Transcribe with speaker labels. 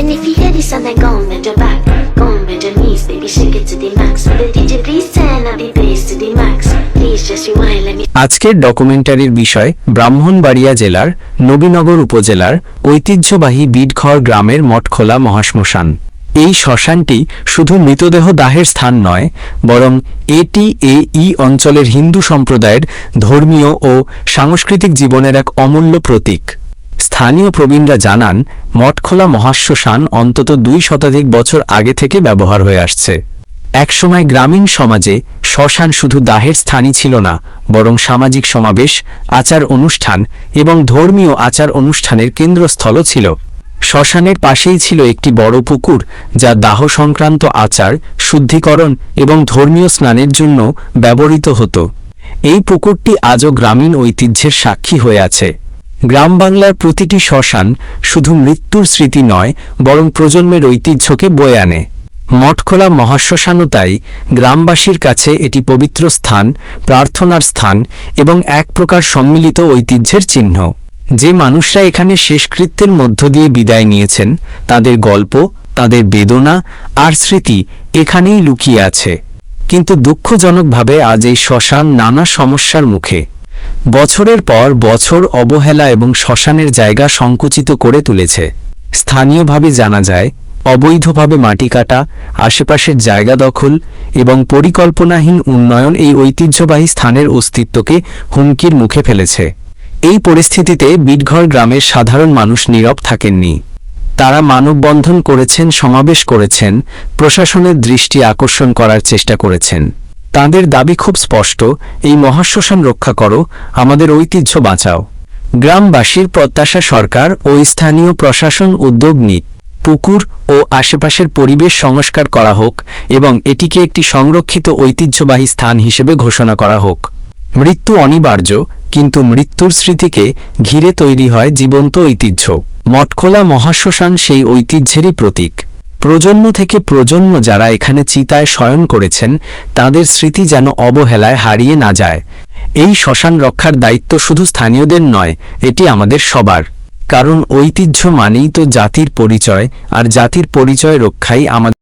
Speaker 1: And if you hear this song, then go and bend your back. Go and bend your knees, baby, shake it to the max. The DJ please turn up the bass to the max? Please just rewind, let me
Speaker 2: আজকের ডকুমেন্টারির বিষয় ব্রাহ্মণবাড়িয়া জেলার নবীনগর উপজেলার ঐতিহ্যবাহী বিডঘর গ্রামের মঠখোলা মহাশ্মশান এই শ্মশানটি শুধু মৃতদেহ দাহের স্থান নয় বরং এটি এ ই অঞ্চলের হিন্দু সম্প্রদায়ের ধর্মীয় ও সাংস্কৃতিক জীবনের এক অমূল্য প্রতীক স্থানীয় প্রবীণরা জানান, মঠখোলা মহাশ্মশান অন্তত দুই শতাধিক বছর আগে থেকে ব্যবহার হয়ে আসছে। একসময় গ্রামীণ সমাজে শ্মশান শুধু দাহের স্থানই ছিল না, বরং সামাজিক সমাবেশ, আচার অনুষ্ঠান এবং ধর্মীয় আচার অনুষ্ঠানের কেন্দ্রস্থলও ছিল। শ্মশানের পাশেই ছিল একটি বড় পুকুর, যা দাহ সংক্রান্ত আচার, শুদ্ধিকরণ এবং ধর্মীয় স্নানের জন্য ব্যবহৃত হতো। এই পুকুরটি আজও গ্রামীণ ঐতিহ্যের সাক্ষী হয়ে আছে। গ্রাম বাংলার প্রতিটি শ্মশান শুধু মৃত্যুর স্মৃতি নয়, বরং প্রজন্মের ঐতিহ্যকে বয়ে আনে। মঠখোলা মহাশ্মশানও তাই গ্রামবাসীর কাছে এটি পবিত্র স্থান, প্রার্থনার স্থান এবং এক প্রকার সম্মিলিত ঐতিহ্যের চিহ্ন। যে মানুষরা এখানে শেষকৃত্যের মধ্য দিয়ে বিদায় নিয়েছেন, তাদের গল্প, তাদের বেদনা আর স্মৃতি এখানেই লুকিয়ে আছে। কিন্তু দুঃখজনকভাবে আজ এই শ্মশান নানা সমস্যার মুখে। বছরের পর বছর অবহেলা এবং শ্মশানের জায়গা সংকুচিত করে তুলেছে। স্থানীয়ভাবে জানা যায়, অবৈধভাবে মাটি কাটা, আশেপাশের জায়গা দখল এবং পরিকল্পনাহীন উন্নয়ন এই ঐতিহ্যবাহী স্থানের অস্তিত্বকে হুমকির মুখে ফেলেছে। এই পরিস্থিতিতে বিটঘর গ্রামের সাধারণ মানুষ নীরব থাকেননি। তারা মানববন্ধন করেছেন, সমাবেশ করেছেন, প্রশাসনের দৃষ্টি আকর্ষণ করার চেষ্টা করেছেন। তাদের দাবি খুব স্পষ্ট, এই মহাশ্মশান রক্ষা করো, আমাদের ঐতিহ্য বাঁচাও। গ্রামবাসীর প্রত্যাশা সরকার ও স্থানীয় প্রশাসন উদ্যোগ নিক। পুকুর ও আশেপাশের পরিবেশ সংস্কার করা হোক এবং এটিকে একটি সংরক্ষিত ঐতিহ্যবাহী স্থান হিসেবে ঘোষণা করা হোক। মৃত্যু অনিবার্য, কিন্তু মৃত্যুর স্মৃতিকে ঘিরে তৈরি হয় জীবন্ত ঐতিহ্য। মটখোলা মহাশ্মশান সেই ঐতিহ্যেরই প্রতীক। প্রজন্ম থেকে প্রজন্ম যারা এখানে চিতায় শয়ন করেছেন, তাদের স্মৃতি যেন অবহেলায় হারিয়ে না যায়। এই শ্মশান রক্ষার দায়িত্ব শুধু স্থানীয়দের নয়, এটি আমাদের সবার। কারণ ঐতিহ্য মানেই তো জাতির পরিচয়, আর জাতির পরিচয় রক্ষাই আমাদের